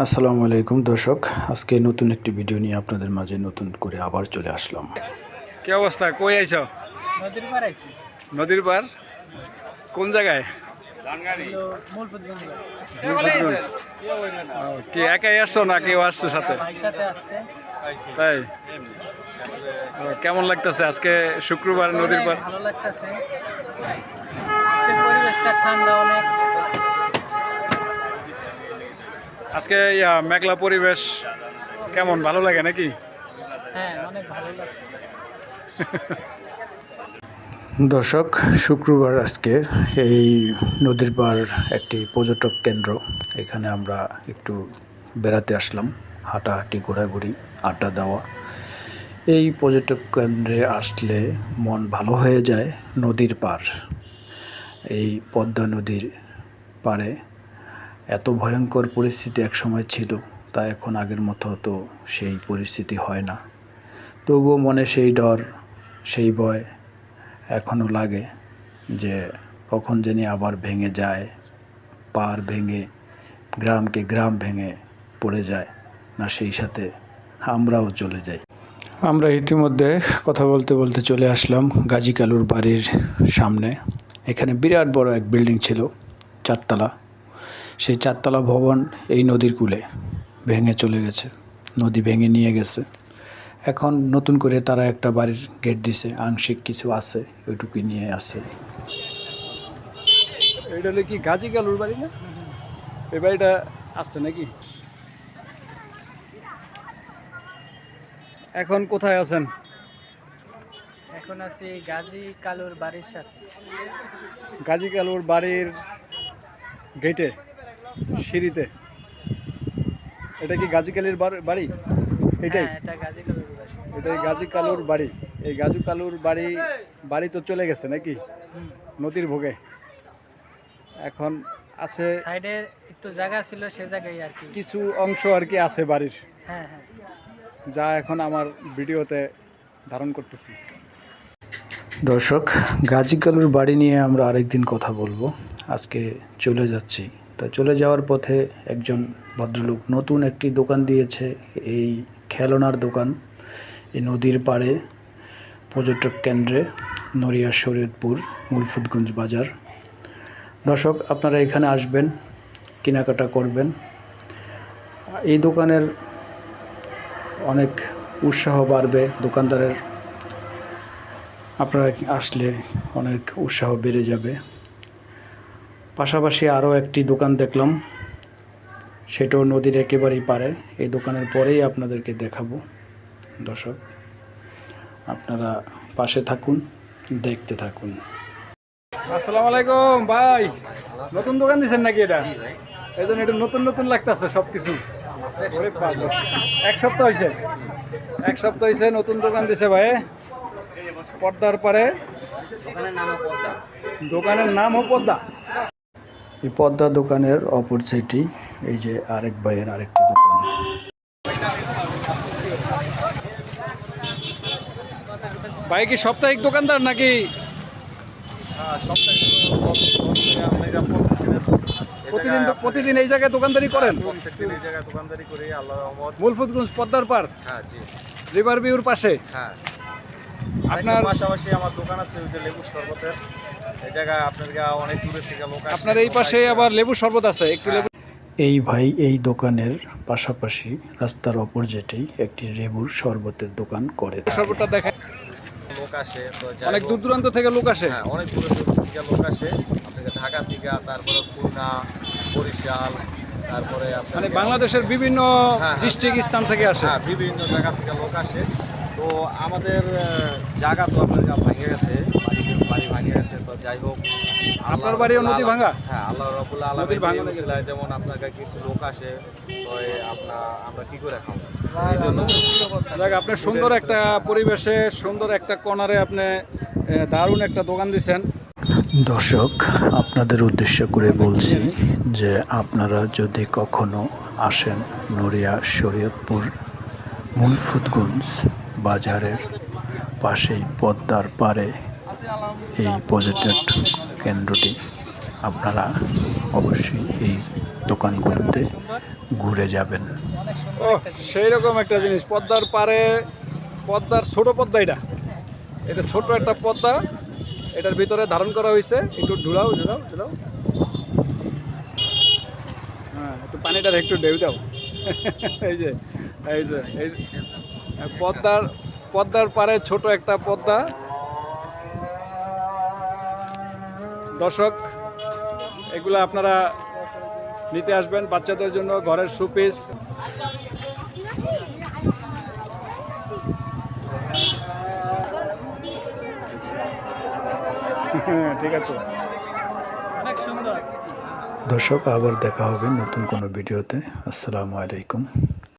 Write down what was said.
আসসালামু আলাইকুম দর্শক আজকে নতুন একটি ভিডিও নিয়ে আপনাদের মাঝে নতুন করে আবার চলে আসলাম। কি অবস্থা? কই আইছ? নদীর পার আইছি। নদীর পার কোন জায়গায়। ও, কি একাই আসছো না কেউ আসছে সাথে? ভাই সাথে আসছে। তাই? কেমন লাগতেছে আজকে শুক্রবার নদীর পার ভালো লাগতেছে। পরিবেশটা ঠান্ডা অনেক। আজকে ইয়া মেঘলা পরিবেশ কেমন? ভালো লাগে নাকি? হ্যাঁ অনেক ভালো লাগছে। দর্শক শুক্রবার আজকে এই নদীর পার একটি পর্যটক কেন্দ্র। এখানে আমরা একটু বেড়াতে আসলাম হাঁটাহাঁটি ঘোরাঘুরি আড্ডা দেওয়া। এই পর্যটক কেন্দ্রে আসলে মন ভালো হয়ে যায় নদীর পার। এই পদ্মা নদীর পারে এত ভয়ঙ্কর পরিস্থিতি একসময় ছিল, তা এখন আগের মতো তো সেই পরিস্থিতি হয় না। তবুও মনে সেই ডর, সেই ভয় এখনও লাগে যে কখন জানি আবার ভেঙে যায়, পার ভেঙে, গ্রামকে গ্রাম ভেঙে পড়ে যায়, না সেই সাথে আমরাও চলে যাই। আমরা ইতিমধ্যে কথা বলতে বলতে চলে আসলাম গাজী কালুর বাড়ির সামনে। এখানে বিরাট বড় এক বিল্ডিং ছিল, চারতলা। সেই চারতলা ভবন এই নদীর কূলে ভেঙে চলে গেছে। নদী ভেঙে নিয়ে গেছে। এখন নতুন করে তারা একটা বাড়ির গেট দিছে। আংশিক কিছু আছে ওইটুকুই নিয়ে আছে। এটা হলো কি গাজী গালুর বাড়ি না? এই বাড়িটা আসছে নাকি? এখন কোথায় আছেন? এখন আছি গাজী কালুর বাড়ির সাথে। গাজী কালুর বাড়ির গেটে? সিঁড়িতে। এটা কি গাজী কালীর বাড়ি? এটাই। হ্যাঁ এটাই গাজী কালুর বাড়ি। এই গাজী কালুর বাড়ি বাড়ি তো চলে গেছে নাকি? নদীর ভোগে। এখন আছে সাইডে একটু জায়গা ছিল সে জায়গায় আর কি। কিছু অংশ আর কি আছে বাড়ির। হ্যাঁ হ্যাঁ। যা এখন আমার ভিডিওতে ধারণ করতেছি। দর্শক গাজী কালুর বাড়ি নিয়ে আমরা আরেকদিন কথা বলব। আজকে চলে যাচ্ছি তা চলে যাওয়ার পথে একজন ভদ্রলোক নতুন একটি দোকান দিয়েছে, এই খেলনার দোকান। এই নদীর পাড়ে পর্যটক কেন্দ্রে নড়িয়া শরীয়তপুর, মুলফুদগঞ্জ বাজার। দর্শক, আপনারা এখানে আসবেন, কেনাকাটা করবেন। এই দোকানের অনেক উৎসাহ বাড়বে দোকানদারের। আপনারা আসলে অনেক উৎসাহ বেড়ে যাবে। পাশাপাশি আরও একটি দোকান দেখলাম। সেটাও নদীর একেবারেই পারে এই দোকানের পরেই আপনাদেরকে দেখাবো। দর্শক, আপনারা পাশে থাকুন, দেখতে থাকুন। আসসালামু আলাইকুম, ভাই। নতুন দোকান দিচ্ছেন নাকি এটা? এই জন্য একটু নতুন নতুন লাগতেছে সব কিছু এক সপ্তাহ হয়েছে এক সপ্তাহ হয়েছে নতুন দোকান দিছে ভাই। পর্দার পারে দোকানের নাম ও পদ্মা এই পদ্মা দোকানের অপর সাইডেই এই যে আরেক ভাইয়ের আরেকটি দোকান। ভাই কি সাপ্তাহিক দোকানদার নাকি? প্রতিদিন প্রতিদিন এই জায়গায় দোকানদারি করেন? এই জায়গায় দোকানদারি করি আল্লাহ মুলফুদগঞ্জ পদ্মার পার হ্যাঁ জি। রিভার ভিউর পাশে? হ্যাঁ। আপনার আপনার পাশাপাশি আমার দোকান আছে ওই যে লেবু শরবতের। এই জায়গায় অনেক দূরের থেকে লোক আপনার এই পাশে আবার লেবু শরবত আছে একটু লেবু এই ভাই এই দোকানের পাশাপাশি রাস্তার অপর যেটেই একটি লেবুর শরবতের দোকান করে শরবতটা দেখেন। লোক আসে তো অনেক দূর দূরান্ত থেকে লোক আসে। হ্যাঁ অনেক দূরের দূর থেকে লোক আসে। আপনাকে ঢাকা থেকে তারপরে খুলনা বরিশাল তারপরে মানে বাংলাদেশের বিভিন্ন হ্যাঁ। ডিস্ট্রিক্ট স্থান থেকে আসে। হ্যাঁ বিভিন্ন জায়গা থেকে লোক আসে। তো আমাদের জায়গা তো আপনার ভাঙে গেছে। বাড়ি বাড়ি ভাঙে গেছে তো যাই হোক আপনার বাড়িও নদী ভাঙা? হ্যাঁ আল্লাহ রবুল্লা আলমের ভাঙা। যেমন আপনার কিছু লোক আসে তো আপনার আমরা কি করে খাব এই জন্য যাক আপনি সুন্দর একটা পরিবেশে সুন্দর একটা কর্নারে আপনি দারুণ একটা দোকান দিচ্ছেন দর্শক আপনাদের উদ্দেশ্য করে বলছি যে আপনারা যদি কখনো আসেন নড়িয়া শরীয়তপুর মুলফুদগঞ্জ বাজারের পাশেই পদ্মার পারে এই পর্যটক কেন্দ্রটি আপনারা অবশ্যই এই দোকানগুলোতে ঘুরে যাবেন। ও সেই রকম একটা জিনিস, পদ্মার পারে পদ্মার ছোট পদ্মা এটা। এটা ছোট একটা পদ্মা, এটার ভিতরে ধারণ করা হয়েছে। একটু ঢুলাও ঢুলাও ঢুলাও। হ্যাঁ একটু পানিটার একটু ঢেউ দাও। এই যে এই যে, এই পদ্মার পদ্মার পারে ছোট একটা পদ্মা। দর্শক এগুলো আপনারা নিতে আসবেন বাচ্চাদের জন্য ঘরের সুপিস ঠিক আছে। অনেক সুন্দর। দর্শক আবার দেখা হবে নতুন কোনো ভিডিওতে। আসসালামু আলাইকুম।